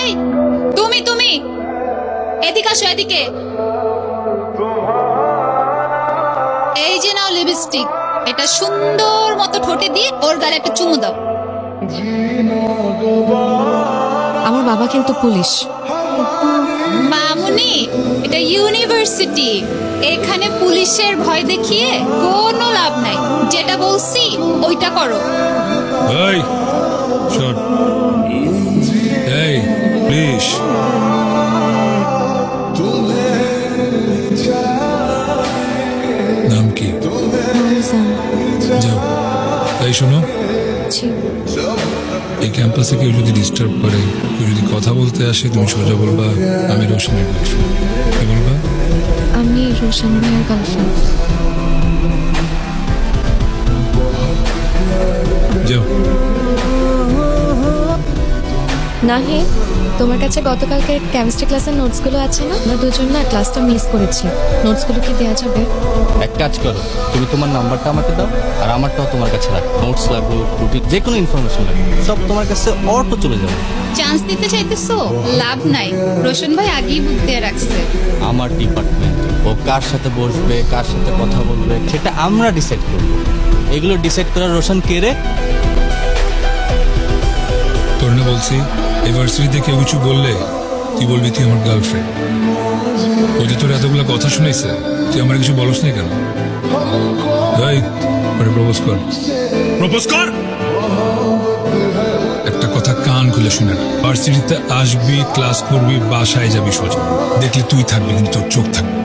এই তুমি তুমি। এদিকে আসো এদিকে। এই যে নাও লিপস্টিক এটা সুন্দর মতো ঠোঁটে দিয়ে ওর গালে একটা চুমু দাও। আমার বাবা কিন্তু পুলিশ। মামুনি এটা ইউনিভার্সিটি এখানে পুলিশের ভয় দেখিয়ে কোনো লাভ নাই। যেটা বলছি ওইটা করো। এই শট শোনো। এই ক্যাম্পাসে কেউ যদি ডিস্টার্ব করে কেউ যদি কথা বলতে আসে তুমি সোজা বলবা আমি রোশনের গার্লফ্রেন্ড কি বলবা? আমি রোশন ভাইয়ের গার্লফ্রেন্ড নাহি তোমার কাছে গতকালকে কেমিস্ট্রি ক্লাসের নোটসগুলো আছে না? আমরা দুজন না ক্লাসটা মিস করেছি। নোটসগুলো কি দেওয়া যাবে? এক কাজ করো তুমি তোমার নাম্বারটা আমাকে দাও আর আমারটাও তোমার কাছে রাখো। নোটস লাগবে রুটিন যে কোনো ইনফরমেশন লাগবে। সব তোমার কাছে অটো চলে যাবে। চান্স দিতে চাইতেছো? লাভ নাই। রোশন ভাই আগেই বুক দিয়ে রাখছে। আমার ডিপার্টমেন্ট ও কার সাথে বসবে কার সাথে কথা বলবে সেটা আমরা ডিসাইড করব। এগুলো ডিসাইড করার রোশন কে রে? তোর না বলছি ইউনিভার্সিটিতে কেউ কিছু বললে তুই বলবি তুই আমার গার্লফ্রেন্ড ওই যে তোর এতগুলো কথা শুনেছে তুই আমার কিছু বলস না কেন? পরে প্রপোজ কর। প্রপোজ কর? একটা কথা কান খুলে শুনে ভার্সিটিতে আসবি ক্লাস করবি বাসায় যাবি সোজা। দেখলে তুই থাকবি কিন্তু তোর চোখ থাকবে।